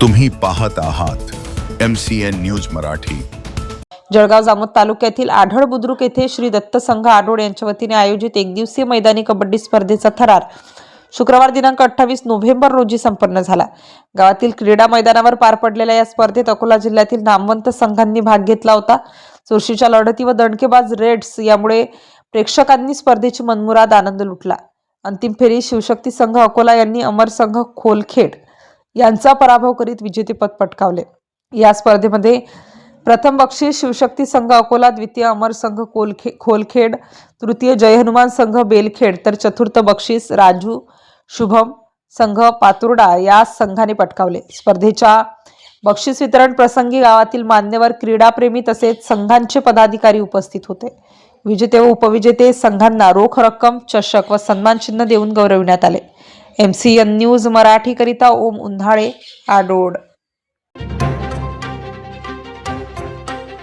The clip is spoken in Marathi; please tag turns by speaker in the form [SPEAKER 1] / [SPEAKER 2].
[SPEAKER 1] तुम्ही पाहत आहात M C N news Marathi.
[SPEAKER 2] Jalgaon Jamod तालुक्यातील आढळ बुद्रुक येथे श्री दत्त संघ आढोळ यांच्या वतीने आयोजित एकदिवसीय मैदानी कबड्डी स्पर्धेचा थरार. शुक्रवार दिनांक अठ्ठावीस नोव्हेंबर रोजी संपन्न झाला. गावातील क्रीडा मैदानावर पार पडलेल्या या स्पर्धेत अकोला जिल्ह्यातील नामवंत संघांनी भाग घेतला होता. चुरशीच्या लढती व दणकेबाज रेड्स यामुळे प्रेक्षकांनी स्पर्धेची मनमुराद आनंद लुटला. अंतिम फेरी शिवशक्ती संघ अकोला यांनी अमर संघ खोलखेड. यांचा पराभव करीत विजेतेपद पटकावले. या स्पर्धेमध्ये प्रथम बक्षीस शिवशक्ती संघ अकोला द्वितीय अमर संघ कोलखे खोलखेड तृतीय जय हनुमान संघ बेलखेड तर चतुर्थ बक्षीस राजू शुभम संघ पातुर्डा या संघाने पटकावले. स्पर्धेच्या बक्षीस वितरण प्रसंगी गावातील मान्यवर क्रीडाप्रेमी तसेच संघांचे पदाधिकारी उपस्थित होते. विजेते व उपविजेते संघांना रोख रक्कम चषक व सन्मानचिन्ह देऊन गौरविण्यात आले. एम सी एन न्यूज मराठीकरिता ओम उन्हाळे आडोड